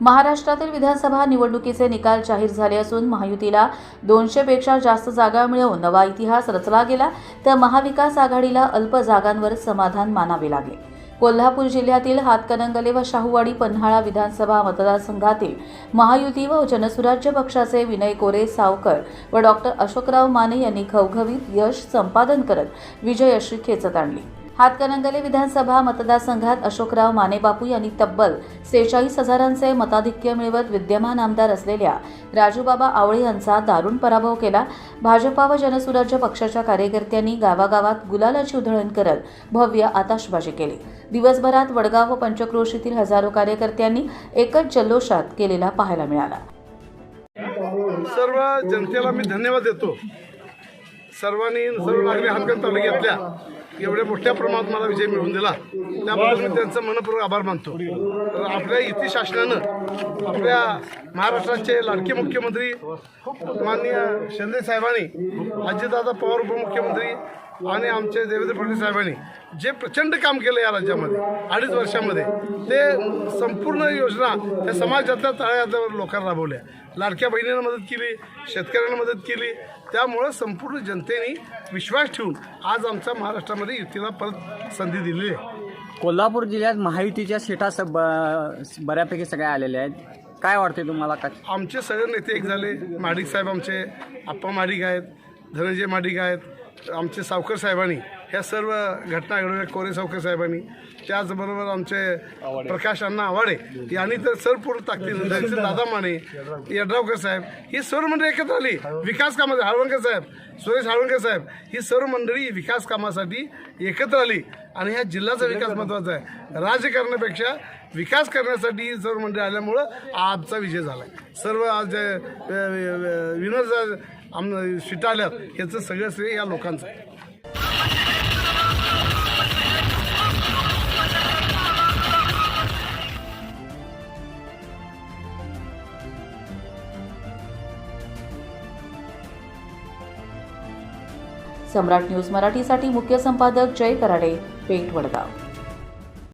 महाराष्ट्रातील विधानसभा निवडणुकीचे निकाल जाहीर झाले असून महायुतीला दोनशेपेक्षा जास्त जागा मिळवून नवा इतिहास रचला गेला तर महाविकास आघाडीला अल्प जागांवर समाधान मानावे लागले. कोल्हापूर जिल्ह्यातील हातकणंगले व शाहूवाडी पन्हाळा विधानसभा मतदारसंघातील महायुती व जनसुराज्य पक्षाचे विनय कोरे सावकर व डॉक्टर अशोकराव माने यांनी घवघवीत यश संपादन करत विजयश्री खेचत आणली. हातकणंगले विधानसभा मतदारसंघात अशोकराव मानेबापू यांनी तब्बल सेहेचाळीस हजारांचे मताधिक्य मिळवत विद्यमान आमदार असलेल्या राजूबाबा आवळे यांचा दारुण पराभव केला. भाजपा व जनसुराज्य पक्षाच्या कार्यकर्त्यांनी गावागावात गुलालाची उधळण करत भव्य आताशबाजी केली. दिवसभरात वडगाव व पंचक्रोशीतील हजारो कार्यकर्त्यांनी एकच जल्लोषात केलेला पाहायला मिळाला. सर्व जनतेला मी धन्यवाद देतो. सर्वांनी सर्व नागरिक हातकण तालुक्यातल्या एवढ्या मोठ्या प्रमाणात मला विजय मिळवून दिला. त्याबद्दल मी त्यांचं मनपूर्वक आभार मानतो. तर आपल्या युती शासनानं आपल्या महाराष्ट्राचे लाडके मुख्यमंत्री माननीय शिंदे साहेबांनी अजितदादा पवार उपमुख्यमंत्री आणि आमचे देवेंद्र फडणवीस साहेबांनी जे प्रचंड काम केलं या राज्यामध्ये अडीच वर्षामध्ये ते संपूर्ण योजना त्या समाजातल्या तळागाळावर लोकांना राबवल्या. लाडक्या बहिणींना मदत केली शेतकऱ्यांना मदत केली. त्यामुळं संपूर्ण जनतेने विश्वास ठेवून आज आमच्या महाराष्ट्रामध्ये युतीला परत संधी दिलेली आहे. कोल्हापूर जिल्ह्यात महायुतीच्या सीटा सब बऱ्यापैकी सगळ्या आलेल्या आहेत. काय वाटते तुम्हाला का? आमचे सगळे नेते एक झाले. माडिक साहेब आमचे आप्पा माडिक आहेत धनंजय माडिक आहेत आमचे सावकर साहेबांनी ह्या सर्व घटना घडवल्या कोरे सावकर साहेबांनी त्याचबरोबर आमचे प्रकाश अण्णा आवाडे यांनी तर सर पूर्ण ताकदीने त्यांचे दादा माने यड्रावकर साहेब ही सर्व मंडळी एकत्र आली. विकास कामासाठी हळवंकर साहेब सुरेश हळवंकर साहेब ही सर्व मंडळी विकास कामासाठी एकत्र आली. आणि ह्या जिल्ह्याचा विकास महत्त्वाचा आहे. राजकारणापेक्षा विकास करण्यासाठी ही सर्व मंडळी आल्यामुळं आजचा विजय झाला सर्व आज विनोद आम सीटा ह्याचं सगळं श्रेय या लोकांचं. सम्राट न्यूज मराठीसाठी मुख्य संपादक जय कराडे पेठ वडगाव.